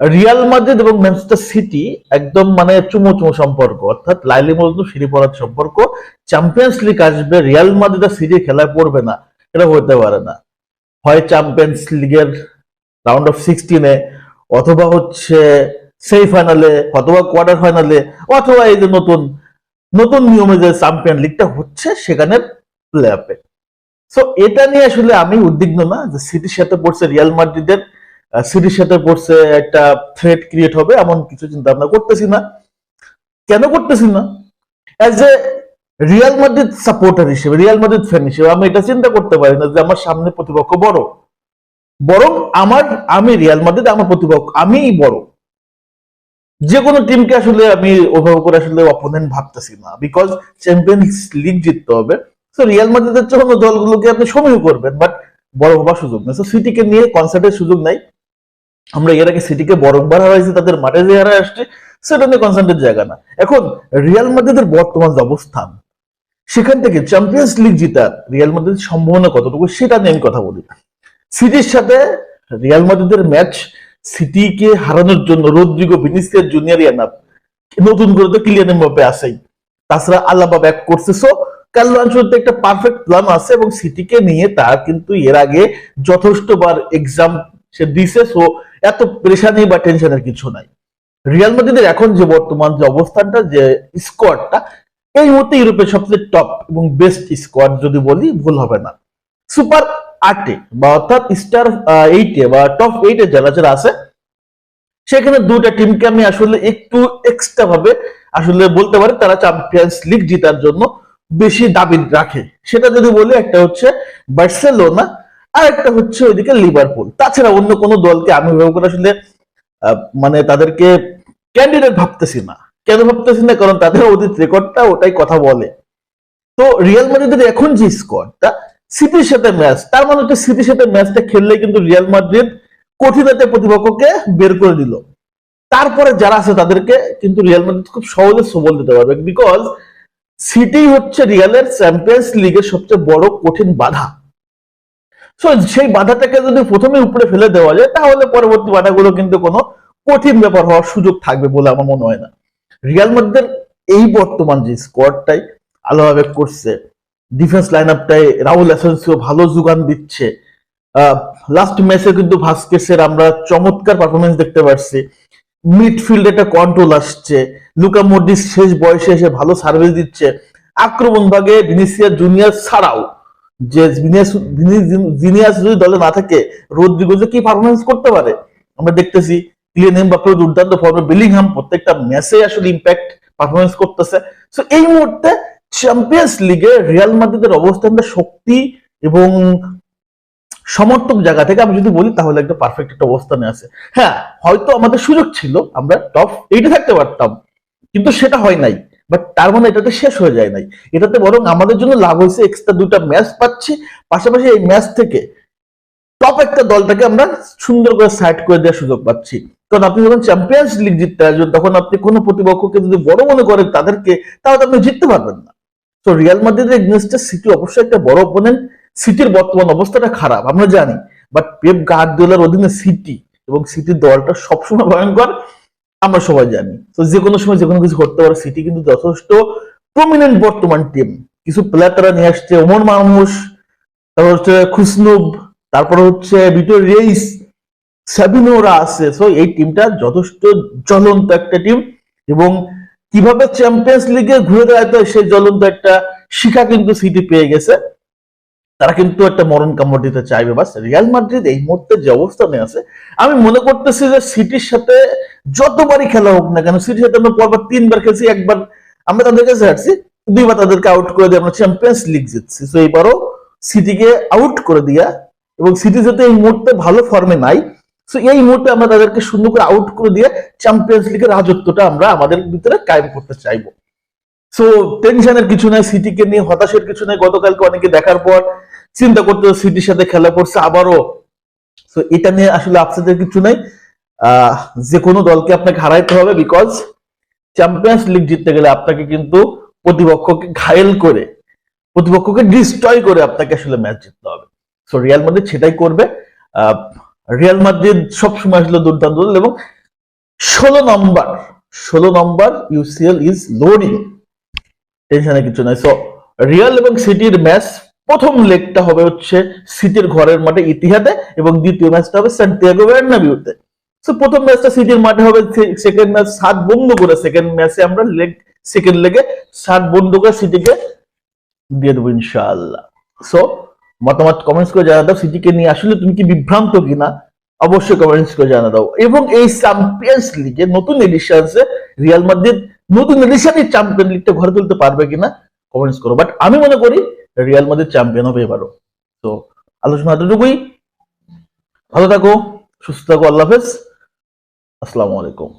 Real Madrid এবং Manchester City একদম মানে চুমো চুমো সম্পর্ক, অর্থাৎ লাইলি মজনু সিঁড়ি পড়ার সম্পর্ক। চ্যাম্পিয়ন্স লিগ আসবে রিয়াল মাদ্রিদ আর সিটি খেলায় পড়বে না, এটা হতে পারে না। হয় চ্যাম্পিয়ন্স লিগের রাউন্ড অফ সিক্সটিনে অথবা হচ্ছে সেমি ফাইনালে অথবা কোয়ার্টার ফাইনালে অথবা এই যে নতুন নতুন নিয়মে যে চ্যাম্পিয়ন লিগটা হচ্ছে, সেখানে প্লে আপে সো এটা নিয়ে আসলে আমি উদ্বিগ্ন না যে সিটির সাথে পড়ছে রিয়াল মাদ্রিদের সিটির সাথে পড়ছে, একটা থ্রেট ক্রিয়েট হবে, এমন কিছু চিন্তা ভাবনা করতেছি না। কেন করতেছি না? As a Real Madrid supporter হিসেবে রিয়াল মাদ্রিদ ফ্যান হিসেবে, আমি এটা চিন্তা করতে পারি না যে আমার সামনে প্রতিপক্ষ বড়। বরং আমার, আমি রিয়াল মাদ্রিদ আমার প্রতিপক্ষ, আমিই বড়। যে কোনো টিমকে আসলে আমি ওভাবে করে আসলে অপোনেন্ট ভাবতেছি না বিকজ চ্যাম্পিয়ন্স লিগ জিততে হবে। তো রিয়াল মাদ্রিদের জন্য দলগুলোকে আপনি সময় করবেন বাট বড় হবার সুযোগ নেই। তো সিটিকে নিয়ে কনসার্টের সুযোগ নাই। আমরা এর আগে সিটিকে বরংবার হারাইছি, তাদের মাঠে যে হারাই আসছে, সেটা নিয়ে কনসার্টের জায়গা না। এখন রিয়াল মাদ্রিদের বর্তমান অবস্থান, সেখান থেকে চ্যাম্পিয়ন্স লিগ জিতার রিয়াল মাদ্রিদের সম্ভাবনা কতটুকু, সেটা নিয়ে আমি কথা বলি সিটির সাথে রিয়াল মাদ্রিদের ম্যাচ সিটিকে হারানোর জন্য রদ্রিগো ভিনিসিয়াস জুনিয়র ইয়ানাপ নতুন করে তো ক্লিয়ান এমবাপে আসেই তাছাড়া আল্লাবা ব্যাক করছে। সো একটা পারফেক্ট প্ল্যান আছে এবং সিটিকে নিয়ে তার কিন্তু এর আগে যথেষ্টবার এক্সাম সে দিছে সো এত প্রেশার নেই বা টেনশনের কিছু নাই। রিয়াল মাদ্রিদের এখন যে বর্তমান যে অবস্থানটা, যে স্কোয়াডটা এই মুহূর্তে ইউরোপের সবচেয়ে টপ এবং বেস্ট স্কোয়াড যদি বলি, ভুল হবে না। সুপার আটে বা অর্থাৎ স্টার এইটে বা টপ এইটে যারা যারা আছে, সেখানে দুটা টিমকে আমি আসলে একটু এক্সট্রা ভাবে আসলে বলতে পারি, তারা চ্যাম্পিয়ন্স লিগ জেতার জন্য বেশি দাবি রাখে। সেটা যদি বলি, একটা হচ্ছে বার্সেলোনা আর একটা হচ্ছে ওইদিকে লিভারপুল তাছাড়া অন্য কোনো দলকে আমি ভাবে করে আসলে মানে তাদেরকে ক্যান্ডিডেট ভাবতেছি না। কেন ভাবতেছি না? কারণ তাদের অতীত রেকর্ডটা ওটাই কথা বলে। তো রিয়াল মাদ্রিদের এখন যে স্কোয়াডটা সিটির সাথে ম্যাচ তার মানে হচ্ছে সিটির সাথে ম্যাচটা খেললে কিন্তু রিয়াল মাদ্রিদ কঠিনতে প্রতিপক্ষকে বের করে দিল। তারপরে যারা আছে তাদেরকে কিন্তু রিয়াল মাদ্রিদ খুব সহজে সবল দিতে পারবে। বিকজ সিটি হচ্ছে রিয়ালের চ্যাম্পিয়ন্স লিগের সবচেয়ে বড় কঠিন বাধা। সো সেই বাধাটাকে যদি প্রথমে উপরে ফেলে দেওয়া যায়, তাহলে পরবর্তী বাধাগুলো কিন্তু কোনো কঠিন ব্যাপার হওয়ার সুযোগ থাকবে বলে আমার মনে হয় না। রিয়াল মাদ্রিদের এই বর্তমান যে স্কোয়াডটাই আলোভাবে করছে ডিফেন্স লাইন আপটাই রাহুল অ্যাসেন্সিও ভালো যোগান দিচ্ছে। লাস্ট ম্যাচে কিন্তু ভাস্কেসের আমরা চমৎকার পারফরমেন্স দেখতে পাচ্ছি মিডফিল্ডে একটা কন্ট্রোল আসছে। লুকা মর্ডিস শেষ বয়সে এসে ভালো সার্ভিস দিচ্ছে। আক্রমণ ভাগে ভিনিসিয়াস জুনিয়র ছাড়াও। যে জিনিয়াস যদি দলে না থাকে রোদ্রিগো যে কি পারফরমেন্স করতে পারে? আমরা দেখতেছি ক্লিয়ান এমবাপ্পে দুর্দান্ত ফর্মে বিলিংহাম প্রত্যেকটা ম্যাচে আসলে ইম্প্যাক্ট পারফরমেন্স করতেছে। সো এই মুহূর্তে চ্যাম্পিয়ন্স লিগে রিয়াল মাদ্রিদের অবস্থানটা শক্তি এবং সমর্থক জায়গা থেকে আমি যদি বলি, তাহলে একটা পারফেক্ট একটা অবস্থানে আছে। হ্যাঁ হয়তো আমাদের সুযোগ ছিল, আমরা টপ এইটে থাকতে পারতাম, কিন্তু সেটা হয় নাই। বাট তার মানে এটাতে শেষ হয়ে যায় নাই। এটাতে বরং আমাদের জন্য লাভ হয়েছে এক্সট্রা দুটা ম্যাচ পাচ্ছি। পাশাপাশি এই ম্যাচ থেকে টপ একটা দলটাকে আমরা সুন্দর করে সাইড করে দেওয়ার সুযোগ পাচ্ছি। কারণ আপনি যখন চ্যাম্পিয়ন্স লিগ জিততে আসবেন, তখন আপনি কোনো প্রতিপক্ষকে যদি বড় মনে করেন তাদেরকে, তাহলে আপনি জিততে পারবেন না। তো রিয়াল মাদ্রিদের এগেনস্টে সিটি অবশ্যই একটা বড় অপোনেন্ট সিটির বর্তমান অবস্থাটা খারাপ, আমরা জানি। বাট পেপ গার্দিওলার অধীনে সিটি এবং সিটির দলটা সবসময় ভয়ঙ্কর। আমরা সবাই জানি। তো যে কোনো সময় যে কোনো কিছু করতে পারে, সিটি কিন্তু যথেষ্ট প্রমিনেন্ট বর্তমান টিম কিছু প্লেয়ার তারা নিয়ে আসছে, ওমর মাহমুস তারপর হচ্ছে খুসনুব, তারপর হচ্ছে ভিটোর রেইস সাবিনোরা আছে। সো এই টিমটা যথেষ্ট জ্বলন্ত একটা টিম এবং কীভাবে চ্যাম্পিয়ন্স লিগে ঘুরে দাঁড়াতে সেই জ্বলন্ত একটা শিখা কিন্তু সিটি পেয়ে গেছে। তারা কিন্তু একটা মরণ কামড় দিতে চাইবে। বাস রিয়াল মাদ্রিদ এই মুহূর্তে যে অবস্থানে আছে, আমি মনে করতেছি যে সিটির সাথে যতবারই খেলা হোক না কেন, সিটির সাথে আমরা পরপর তিনবার খেলছি, একবার আমরা তাদের কাছে হারছি, দুইবার তাদেরকে আউট করে দিয়ে আমরা চ্যাম্পিয়ন্স লিগ জিতছি। তো এবারও সিটিকে আউট করে দিয়া এবং সিটি যাতে এই মুহূর্তে ভালো ফর্মে নাই সো এই মুহূর্তে আমরা তাদেরকে সুন্দর করে আউট করে দিয়ে চ্যাম্পিয়ন্স লিগের রাজত্বটা আমরা আমাদের ভিতরে কায়েম করতে চাইব। সো টেনশনের কিছু নাই সিটিকে নিয়ে, হতাশের কিছু নাই। গতকালকে অনেকে দেখার পর চিন্তা করতে সিটির সাথে খেলা করছে আবারও। সো এটা নিয়ে আসলে আপসেটের কিছু নাই। যে কোনো দলকে আপনাকে হারাইতে হবে বিকজ চ্যাম্পিয়ন্স লিগ জিততে গেলে আপনাকে কিন্তু প্রতিপক্ষকে ঘায়েল করে, প্রতিপক্ষকে ডিস্ট্রয় করে আপনাকে আসলে ম্যাচ জিততে হবে। সো রিয়াল মাদ্রিদ সেটাই করবে। রিয়াল মাদ্রিদ সবসময় আসলে দুর্দান্ত এবং ষোলো নম্বর ষোলো নম্বর ইউসিএল ইজ লোডিং টেনশনে কিছু নাই। সো রিয়াল এবং সিটির ম্যাচ প্রথম লেগটা হবে হচ্ছে সিটির ঘরের মাঠে ইতিহাদে এবং দ্বিতীয় ম্যাচটা হবে সান্তিয়াগো বার্নাবিউতে সো প্রথম ম্যাচটা সিটির মাঠে হবে সেকেন্ড ম্যাচ সাত বন্ধ করে সেকেন্ড ম্যাচে আমরা লেগ সেকেন্ড লেগে সাত বন্ধ করে সিটিকে দিয়ে দেবো ইনশাআল্লাহ। সো মতামত কমেন্টস করে জানা দাও সিটিকে নিয়ে আসলে তুমি কি বিভ্রান্ত কিনা, অবশ্যই কমেন্টস করে জানা দাও। এবং এই চ্যাম্পিয়ন্স লিগে নতুন এডিশনসে রিয়াল মাদ্রিদ নতুন এডিশনই চ্যাম্পিয়ন লিগটা ঘরে তুলতে পারবে কিনা কমেন্টস করো। বাট আমি মনে করি রিয়াল মাদ্রিদ চ্যাম্পিয়ন হবে এবারও। তো আলোচনা এতটুকুই। ভালো থাকো, সুস্থ থাকো, আল্লাহ হাফেজ। আসসালামু আলাইকুম।